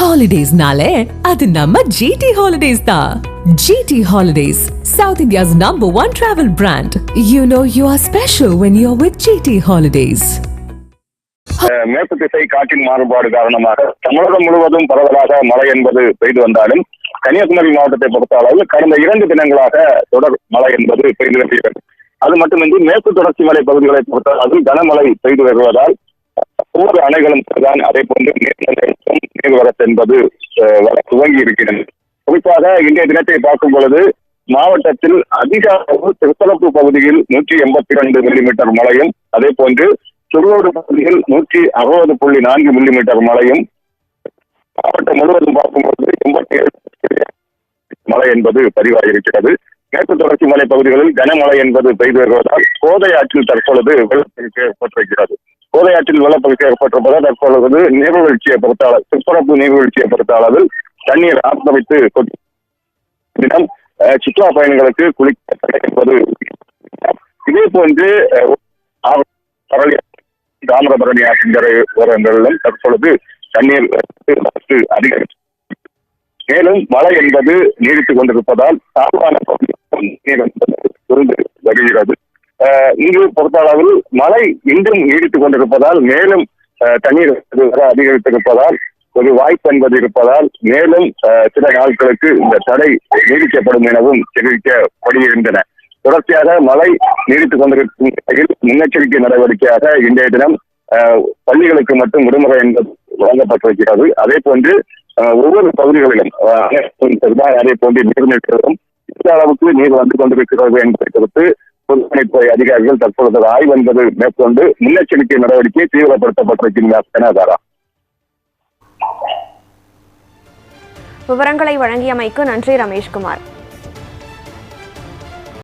ஹாலிடேஸ்னாலே அது நம்ம ஜிடி ஹாலிடேஸ் தான். GT Holidays South India's number one travel brand you know you are special when you are with GT Holidays மேற்கு திசை காற்றின் மாறுபாடு காரணமாக தமிழகம் முழுவதும் பரவலாக மழை என்பது பெய்து வந்தாலும் கன்னியாகுமரி மாவட்டத்தை பொறுத்த அளவில் கடந்த இரண்டு தினங்களாக தொடர் மழை என்பது பெய்து வருகிறது. அது மட்டுமின்றி மேற்கு தொடர்ச்சி மலை பகுதிகளை பொறுத்த அளவில் கனமழை பெய்து வருவதால் ஒவ்வொரு அணைகளும் தான் அதே போன்று நீர்நிலை நீர்வரத்து என்பது துவங்கி இருக்கிறது. குறிப்பாக இன்றைய தினத்தை பார்க்கும் பொழுது மாவட்டத்தில் அதிக அளவு திருத்தலப்பு பகுதியில் நூற்றி எண்பத்தி இரண்டு மில்லிமீட்டர் மழையும் அதே போன்று திருவோடு பகுதியில் நூற்றி அறுபது புள்ளி நான்கு மில்லிமீட்டர் மழையும் மாவட்டம் முழுவதும் பார்க்கும்போது எண்பத்தி ஏழு மழை என்பது பதிவாகியிருக்கிறது மேற்கு தொடர்ச்சி மலை பகுதிகளில் கனமழை என்பது பெய்து வருவதால் கோதை ஆற்றில் தற்பொழுது வெள்ளப்பெருக்கு ஏற்பட்டிருக்கிறது. கோதை வெள்ளப்பெருக்கு ஏற்பட்டிருப்பதால் தற்பொழுது நீர்வீழ்ச்சியை பொறுத்த அளவு திருப்பரப்பு நீர்வீழ்ச்சியை பொறுத்த அளவில் தண்ணீர் ஆக்கிரமித்து தினம் சுற்றுலா பயணிகளுக்கு குளிக்க கிடைப்பது இதே போன்று தாமிரபரணி ஆற்றங்கரை ஓரங்களிலும் தற்பொழுது தண்ணீர் அதிகரித்து மேலும் மழை என்பது நீடித்துக் கொண்டிருப்பதால் தாழ்வான பகுதி நீர் என்பது வருகிறது. இங்கு பொறுத்த அளவில் மழை இன்றும் நீடித்துக் கொண்டிருப்பதால் மேலும் தண்ணீர் அதிகரித்திருப்பதால் ஒரு வாய்ப்பு என்பது இருப்பதால் மேலும் சில நாட்களுக்கு இந்த தடை நீடிக்கப்படும் எனவும் தெரிவிக்கப்படுகின்றன. தொடர்ச்சியாக மழை நீடித்துக் கொண்டிருக்கும் நிலையில் முன்னெச்சரிக்கை நடவடிக்கையாக இன்றைய தினம் பள்ளிகளுக்கு மட்டும் விடுமுறை என்பது வழங்கப்பட்டிருக்கிறது. அதே போன்று ஒவ்வொரு பகுதிகளிலும் அதே போன்று நீர்நிலைகளும் இந்த அளவுக்கு நீர் வந்து கொண்டிருக்கிறது என்பதை குறித்து பொதுப்பணித்துறை அதிகாரிகள் தற்பொழுது ஆய்வு என்பது மேற்கொண்டு முன்னெச்சரிக்கை நடவடிக்கை தீவிரப்படுத்தப்பட்டிருக்கின்றன விவரங்களை வழங்கியமைக்கு நன்றி ரமேஷ்குமார்.